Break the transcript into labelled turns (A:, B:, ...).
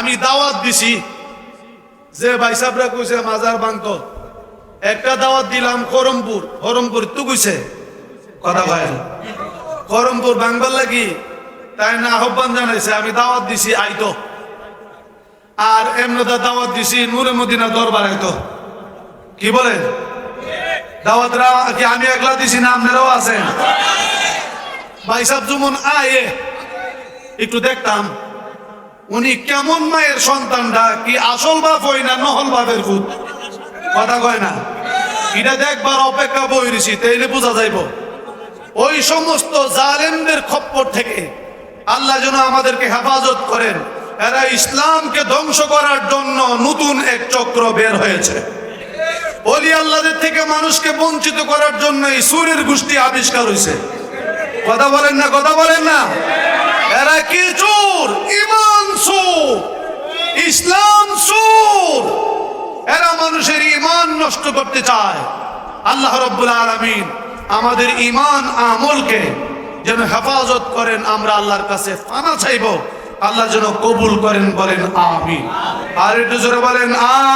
A: আমি দাওয়াত দিছি। যে ভাই সাহেবরা কইছে, মাজার বাংত। একটা দাওয়াত দিলাম করমপুর। করমপুর তু কইছে? কথা না। করমপুর বাংবার লাগি তাই না আহ্বান জানাইছে, আমি দাওয়াত দিছি, আইতো। আর এমনটা দাওয়াত দিছি নূরে মদিনা দরবার, আইতো। কি বলেন দাওয়াতরা কি আমি একলা দিছি না আপনারাও আছেন? ভাই সাহেব যেমন আয়ে একটু দেখতাম। উনি কেমন মায়ের সন্তানটা? কি আসল বাপ হই না নহল বাপের ভূত? কথা কয় না? এটা দেখবার অপেক্ষা বইরেছি তাইলে বোঝা যাইব। ওই সমস্ত জালেমদের খপ্পর থেকে আল্লাহ যেন আমাদেরকে হেফাজত করেন। এরা ইসলামকে ধ্বংস করার জন্য নতুন এক চক্র বের হয়েছে। অলি আল্লাহদের থেকে মানুষকে বঞ্চিত করার জন্য এই সুরের গোষ্ঠী আবিষ্কার হয়েছে কথা বলেন না, কথা বলেন না। এরা কি চোর ইমান সুর ইসলাম সুর। এরা মানুষের ইমান নষ্ট করতে চায়। আল্লাহ রব্বুল আলমিন আমাদের ইমান আমলকে যেন হেফাজত করেন, আমরা আল্লাহর কাছে ফানা চাইব। আল্লাহ যেন কবুল করেন, বলেন আমিন। আর একটু জোরে বলেন আমিন